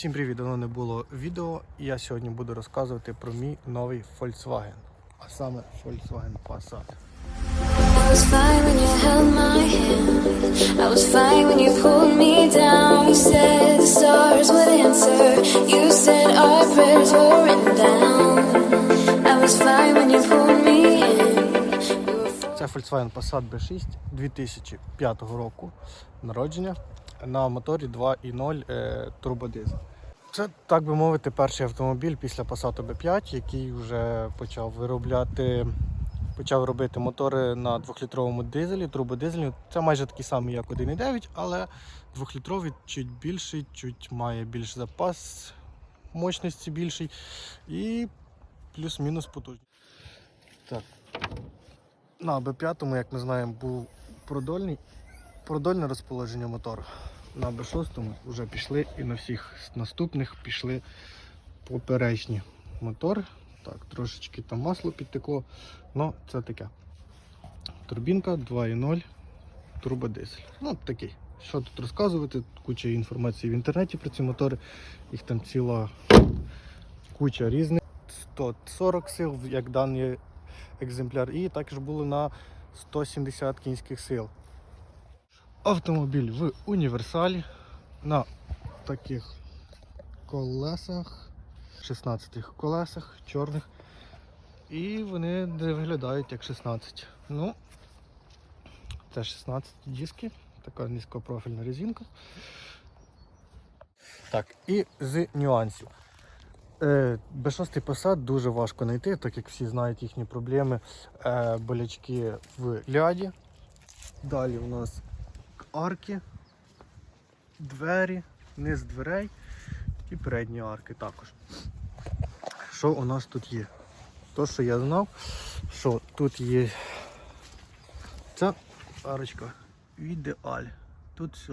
Всім привіт! Давно не було відео. і Я сьогодні буду розказувати про мій новий Volkswagen, а саме Volkswagen Passat. Це Volkswagen Passat B6 2005 року народження на моторі 2.0 е, турбодизель. Це, так би мовити, перший автомобіль після Passat B5, який вже почав виробляти, почав робити мотори на 2-літровому дизелі, турбодизелі. Це майже такий самий, як 1.9, але 2-літровий чуть більший, чуть має більш запас мощності більший і плюс-мінус потужний. Так, на Б5, як ми знаємо, був продольний, продольне розположення мотору. На Б6 вже пішли і на всіх наступних пішли поперечні мотори. Так, трошечки там масло підтекло, але це таке. Турбінка 2.0 турбодизель. Ну, такий. Що тут розказувати? Куча інформації в інтернеті про ці мотори. Їх там ціла куча різних. 140 сил, як даний екземпляр, і також було на 170 кінських сил. Автомобіль в універсалі на таких колесах, 16 колесах, чорних. І вони не виглядають як 16. Ну, це 16 диски, така низькопрофільна резинка. Так, і з нюансів. Е, B6 Passat дуже важко знайти, так як всі знають їхні проблеми, е, болячки в ляді. Далі у нас арки, двері, низ дверей і передні арки також. Що у нас тут є? То, що я знав, що тут є ця арочка в ідеалі. Тут все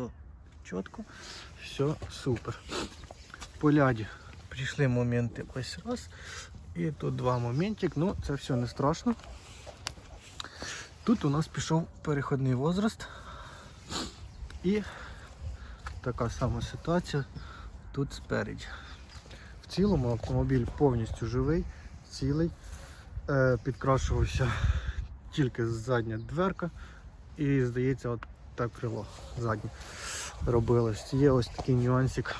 чітко, все супер. По ляді прийшли моменти ось раз. І тут два моментик, ну це все не страшно. Тут у нас пішов переходний возраст. І така сама ситуація тут спереді. В цілому автомобіль повністю живий, цілий. Е, підкрашувався тільки задня дверка і, здається, от так крило заднє робилось. Є ось такий нюансик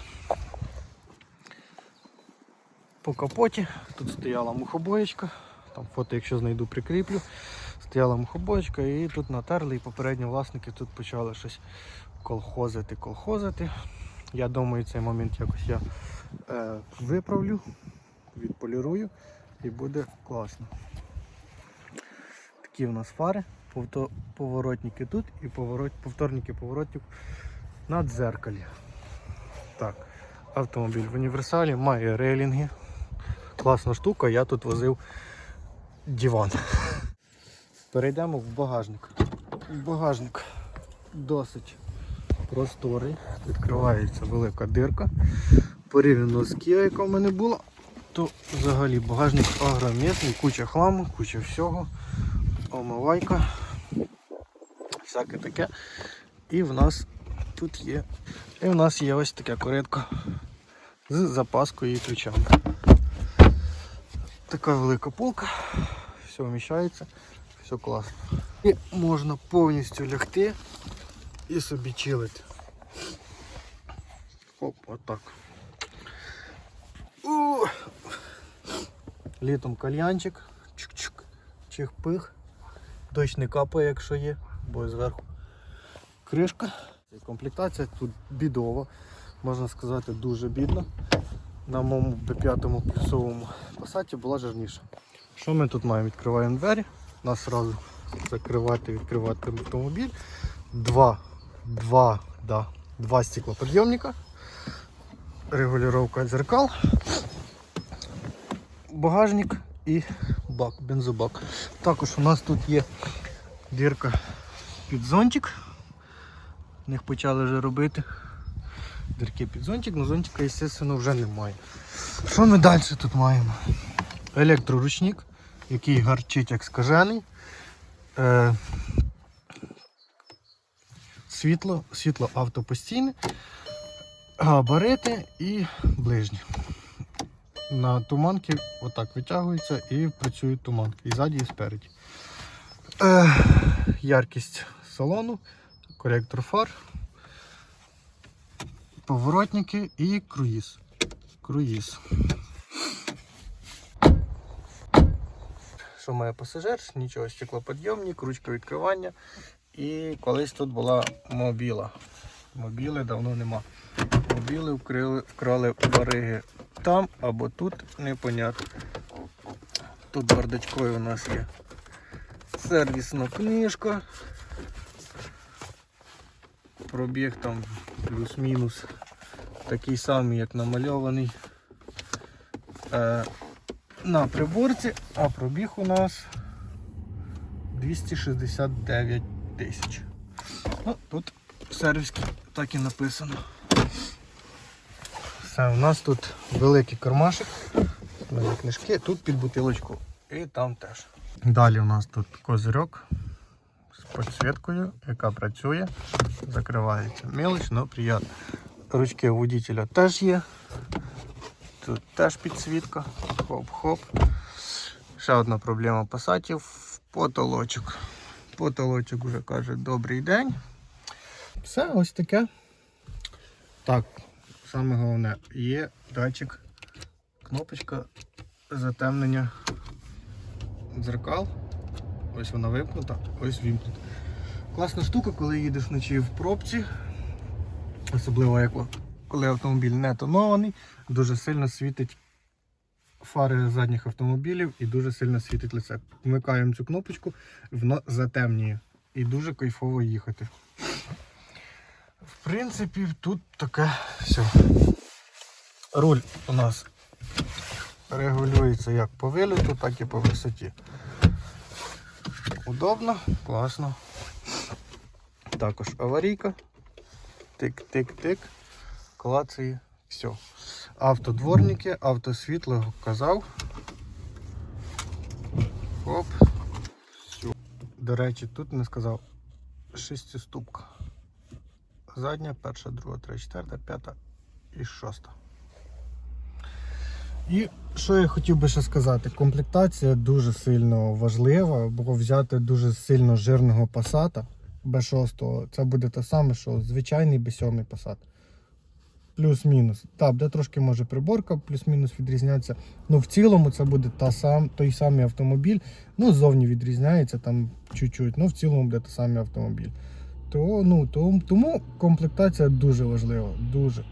по капоті. Тут стояла мухобоєчка. Там фото, якщо знайду, прикріплю. Стояла мухобоєчка і тут натерли, і попередні власники тут почали щось колхозити, колхозити. Я думаю, цей момент якось я е, виправлю, відполірую і буде класно. Такі в нас фари, поворотники тут і поворот, повторники поворотів на дзеркалі. Так, автомобіль в універсалі має рейлінги. Класна штука, я тут возив диван. Перейдемо в багажник. Багажник досить просторий. Відкривається велика дирка. Порівняно з Kia, яка в мене була, то взагалі багажник агромісний, куча хламу, куча всього, омивайка, всяке таке. І в нас тут є. І в нас є ось така коритка з запаскою і ключами. Така велика полка, все вміщається, все класно. І можна повністю лягти і собі чилити. Оп, отак. У! Літом кальянчик, чик-чик, чих-пих. Дощ не капає, якщо є, бо зверху кришка. Комплектація тут бідова, можна сказати, дуже бідна. На моєму B5 плюсовому пасаті була жирніша. Що ми тут маємо? Відкриваємо двері, нас одразу закривати, відкривати автомобіль. Два, два, да, два стеклоподйомника, регулювання дзеркал, багажник і бак, бензобак. Також у нас тут є дірка під зонтик. В них почали вже робити дірки під зонтик, але зонтика, звісно, вже немає. Що ми далі тут маємо? Електроручник, який гарчить як скажений. Е, світло, світло автопостійне. габарити і ближні. На туманки отак витягуються і працюють туманки. І ззаді, і спереді. Е, яркість салону, коректор фар, поворотники і круїз. Круїз. Що має пасажир? Нічого, стеклоподйомник, ручка відкривання. І колись тут була мобіла. Мобіли давно нема. Мобіли вкрили, вкрали бариги там або тут, непонятно. Тут бардачкою у нас є сервісна книжка. Пробіг там плюс-мінус такий самий, як намальований е, на приборці, а пробіг у нас 269 тисяч. Ну, тут сервіски так і написано. Все, у нас тут великий кармашик, мене книжки, тут під бутилочку і там теж. Далі у нас тут козирьок з підсвіткою, яка працює, закривається. Мелоч, але приємно. Ручки водителя теж є. Тут теж підсвітка. Хоп-хоп. Ще одна проблема пасатів потолочок. Потолочок вже каже добрий день. Все, ось таке. Так, саме головне, є датчик, кнопочка затемнення дзеркал. Ось вона вимкнута, ось вімкнута. Класна штука, коли їдеш вночі в пробці, особливо коли автомобіль не тонований, дуже сильно світить фари задніх автомобілів і дуже сильно світить лице. Вмикаємо цю кнопочку, воно затемнює. І дуже кайфово їхати. В принципі, тут таке все. Руль у нас регулюється як по виліту, так і по висоті. Удобно, класно. Також аварійка. Тик-тик-тик. Клацає. Все. Автодворники, автосвітло казав. Хоп. Все. До речі, тут не сказав шестиступка. Задня, перша, друга, третя, четверта, п'ята і шоста. І що я хотів би ще сказати, комплектація дуже сильно важлива, бо взяти дуже сильно жирного пасата B6, це буде те саме, що звичайний B7 пасат. Плюс-мінус. Так, де трошки може приборка, плюс-мінус відрізняться. Ну, в цілому це буде та сам, той самий автомобіль. Ну, ззовні відрізняється там чуть-чуть, ну в цілому буде той самий автомобіль. То, ну, то, тому комплектація дуже важлива. Дуже.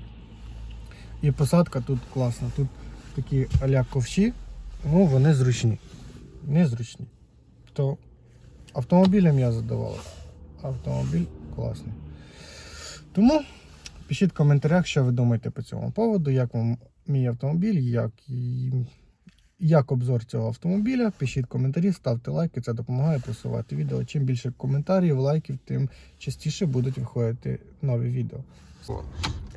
І посадка тут класна. Тут такі аля ковші, ну вони зручні. Незручні. То автомобілем я задоволений. Автомобіль класний. Тому пишіть в коментарях, що ви думаєте по цьому поводу, як вам мій автомобіль, як, як обзор цього автомобіля. Пишіть коментарі, ставте лайки, це допомагає просувати відео. Чим більше коментарів, лайків, тим частіше будуть виходити нові відео.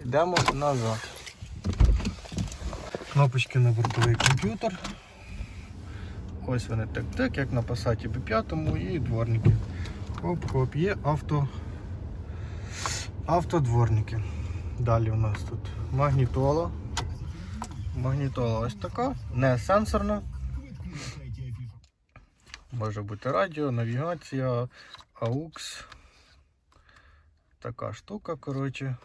Йдемо назад. Кнопочки на бортовий комп'ютер. Ось вони так-так, як на Passat B5 і дворники. Хоп-хоп, є авто. Автодворники. Далі у нас тут магнітола. Магнітола ось така, не сенсорна. Може бути радіо, навігація, AUX. Така штука, коротше.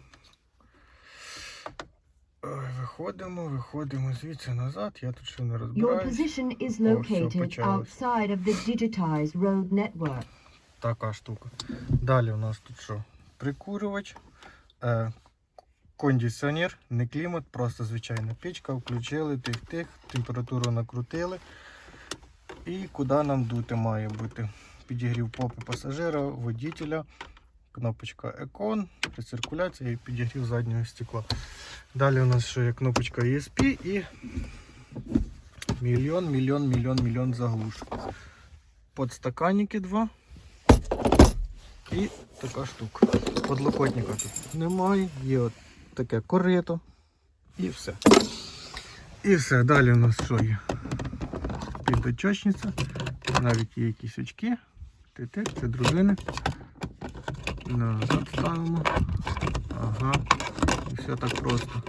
Виходимо, виходимо звідси назад. Я тут ще не розбираюсь. Така штука. Далі у нас тут що? Прикурювач, е, кондиціонер, не клімат, просто звичайна пічка. Включили, тих-тих, температуру накрутили. І куди нам дути має бути? Підігрів попи пасажира, водителя, кнопочка Econ, рециркуляція і підігрів заднього стекла. Далі у нас ще є кнопочка ESP і мільйон, мільйон, мільйон, мільйон заглушок. Подстаканники два. І така штука. Подлокотника тут немає, є от таке корито і все. І все. Далі у нас що є? Підочочниця, навіть є якісь очки. Ти-ти, це дружини. Назад ставимо. Ага. І Все так просто.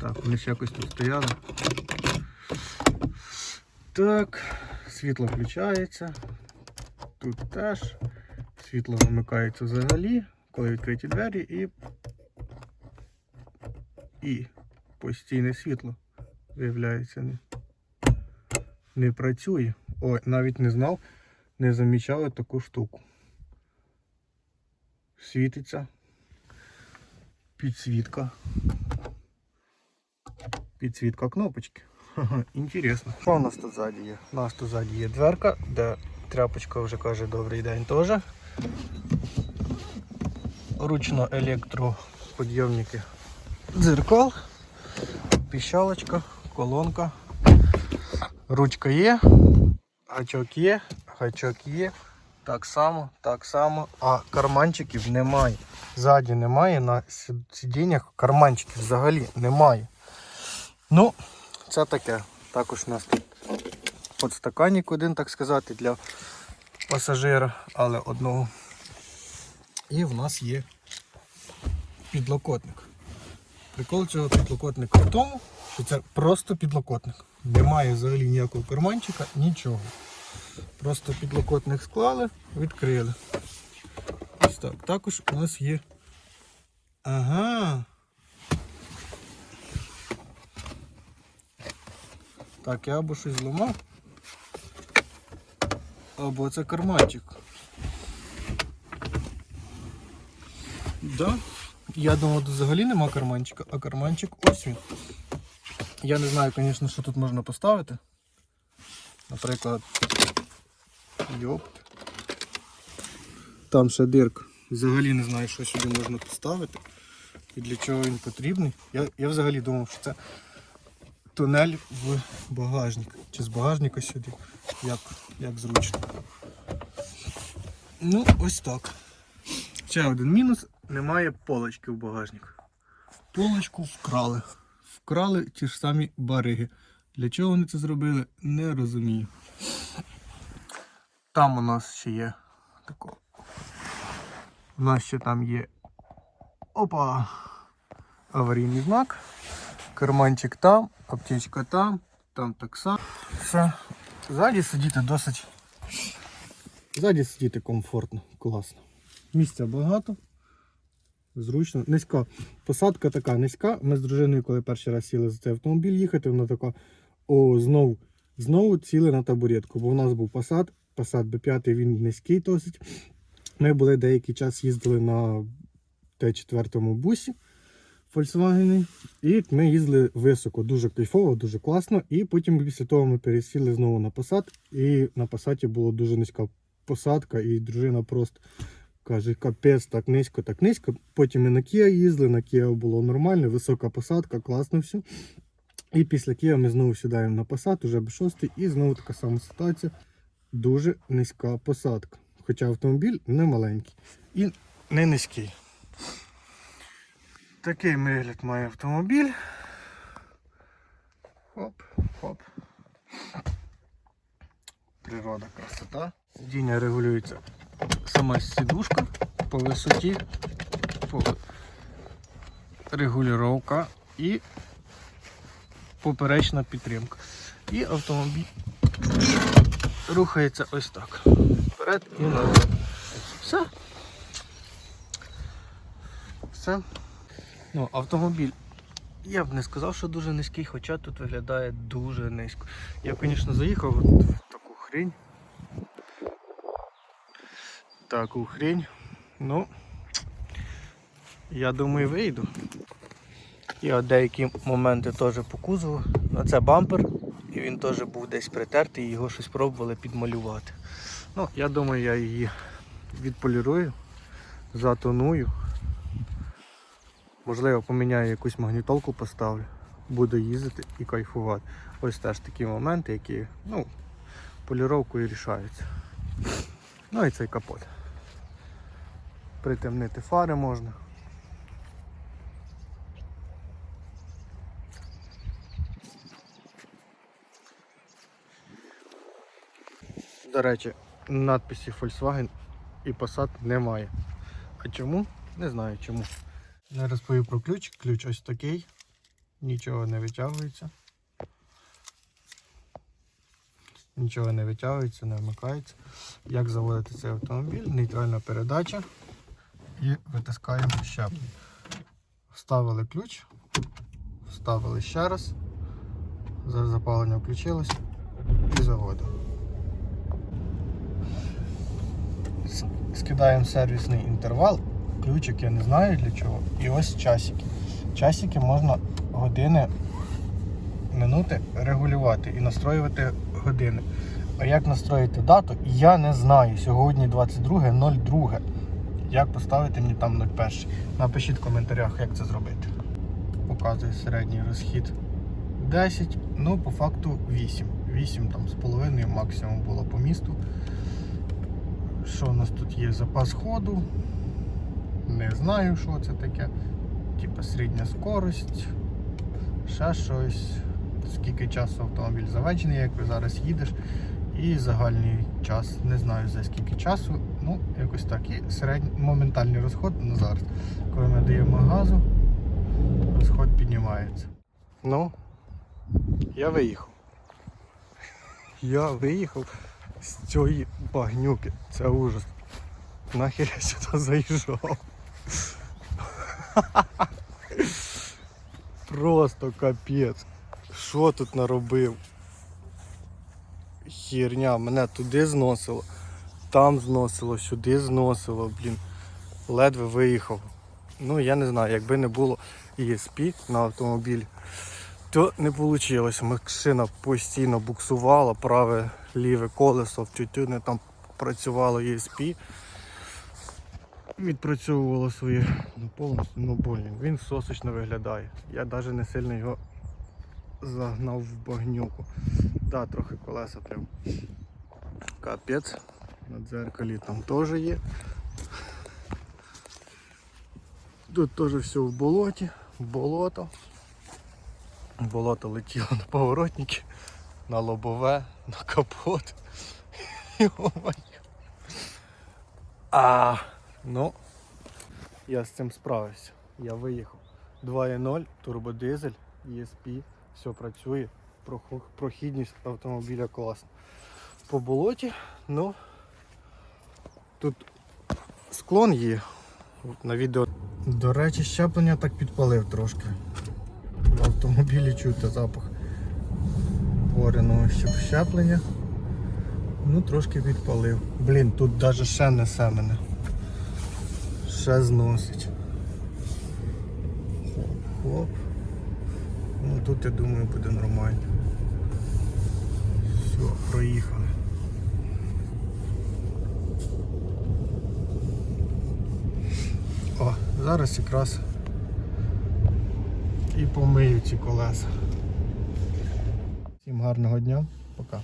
Так, вони ж якось тут стояли. Так, світло включається. Тут теж. Світло вимикається взагалі, коли відкриті двері і. І постійне світло, виявляється, не, не працює. Ой, навіть не знав, не замічав таку штуку. Світиться. Підсвітка. Підсвітка кнопочки. Інтересно. Що у нас тут ззаді є? У нас тут ззаді є дверка, де тряпочка вже каже добрий день теж. Ручно електроподйомники дзеркал, піщалочка, колонка. Ручка є, гачок є, гачок є. Так само, так само, а карманчиків немає. Ззаді немає, на сидіннях карманчиків взагалі немає. Ну, це таке. Також у нас тут подстаканник один, так сказати, для пасажира, але одного. І в нас є підлокотник. Прикол цього підлокотника в тому, що це просто підлокотник. Немає взагалі ніякого карманчика, нічого. Просто підлокотник склали, відкрили. Ось так. Також у нас є. Ага. Так, я або щось зламав. Або це карманчик. Да. Я думав, взагалі нема карманчика, а карманчик ось він. Я не знаю, звісно, що тут можна поставити. Наприклад, йопт. Там ще дирка. Взагалі не знаю, що сюди можна поставити і для чого він потрібний. Я, я взагалі думав, що це тунель в багажник. Чи з багажника сюди. Як, як зручно. Ну, ось так. Ще один мінус. Немає полочки в багажнику. Полочку вкрали. Вкрали ті ж самі бариги. Для чого вони це зробили, не розумію. Там у нас ще є тако. У нас ще там є опа. Аварійний знак. Карманчик там, аптечка там, там так само. Все. Ззаді сидіти досить. Ззаді сидіти комфортно, класно. Місця багато. Зручно, низька. Посадка така низька. Ми з дружиною, коли перший раз сіли за цей автомобіль їхати, вона така, о, знову, знову сіли на табуретку, бо у нас був Passat, Passat B5, він низький досить. Ми були деякий час їздили на Т4 бусі Volkswagen, і ми їздили високо, дуже кайфово, дуже класно. І потім після того ми пересіли знову на Passat, і на Passat була дуже низька посадка, і дружина просто каже, капець, так низько, так низько. Потім ми на Kia їздили, на Kia було нормально, висока посадка, класно все. І після Kia ми знову сідаємо на Passat, уже B6, і знову така сама ситуація. Дуже низька посадка. Хоча автомобіль не маленький і не низький. Такий вигляд має автомобіль. Хоп, хоп. Природа, красота. Сидіння регулюється сама сідушка по висоті, по регулювання і поперечна підтримка. І автомобіль рухається ось так. Вперед і назад. Все. Все. Ну, автомобіль. Я б не сказав, що дуже низький, хоча тут виглядає дуже низько. Я, звісно, заїхав от в таку хрень. Таку хрень. Ну, я думаю, вийду. От деякі моменти теж по кузову. Оце бампер, і він теж був десь притертий, його щось пробували підмалювати. Ну, я думаю, я її відполірую, затоную. Можливо, поміняю якусь магнітолку поставлю, буду їздити і кайфувати. Ось теж такі моменти, які ну, поліровкою рішаються. Ну і цей капот. Притемнити фари можна. До речі, надписі Volkswagen і Passat немає. А чому? Не знаю чому. Я розповів про ключ. Ключ ось такий. Нічого не витягується. Нічого не витягується, не вмикається. Як заводити цей автомобіль? Нейтральна передача. І витискаємо щеплення. Вставили ключ, вставили ще раз. Зараз запалення включилось і заводимо. Скидаємо сервісний інтервал. Ключик я не знаю для чого. І ось часики. Часики можна години, минути регулювати і настроювати години. А як настроїти дату, я не знаю. Сьогодні 22.02. Як поставити мені там 01. Напишіть в коментарях, як це зробити. Показує середній розхід 10, ну по факту 8. 8 там з половиною максимум було по місту. Що у нас тут є? Запас ходу. Не знаю, що це таке. Типа середня скорость. Ще щось. Скільки часу автомобіль заведений, як ви зараз їдеш. І загальний час. Не знаю за скільки часу. Ну, якось так. І середній моментальний розход на зараз. Коли ми даємо газу, розход піднімається. Ну, я виїхав. Я виїхав з цієї багнюки. Це ужас. Нахер я сюди заїжджав. Просто капець. Що тут наробив? Херня, мене туди зносило, там зносило, сюди зносило, блін. Ледве виїхав. Ну, я не знаю, якби не було ESP на автомобілі, то не вийшло. Машина постійно буксувала, праве ліве колесо в тютюни там працювало ESP. Відпрацьовувало своє ну, повністю, ну блін, він сосочно виглядає. Я навіть не сильно його загнав в багнюку. Да, трохи колеса прям. Капець. На дзеркалі там теж є. Тут теж все в болоті, болото. Болото летіло на поворотники, на лобове, на капот. А, ну, я з цим справився. Я виїхав. 2.0, турбодизель, ESP, все працює. Прохідність автомобіля класна. По болоті, ну тут склон є на відео. До речі, щеплення так підпалив трошки. В автомобілі чути запах вареного щеп- щеплення. Ну, трошки підпалив. Блін, тут навіть ще несе мене. Ще зносить. Хоп. Ну тут я думаю буде нормально. Все, проїхали. О, зараз якраз і помию ці колеса. Всім гарного дня, пока.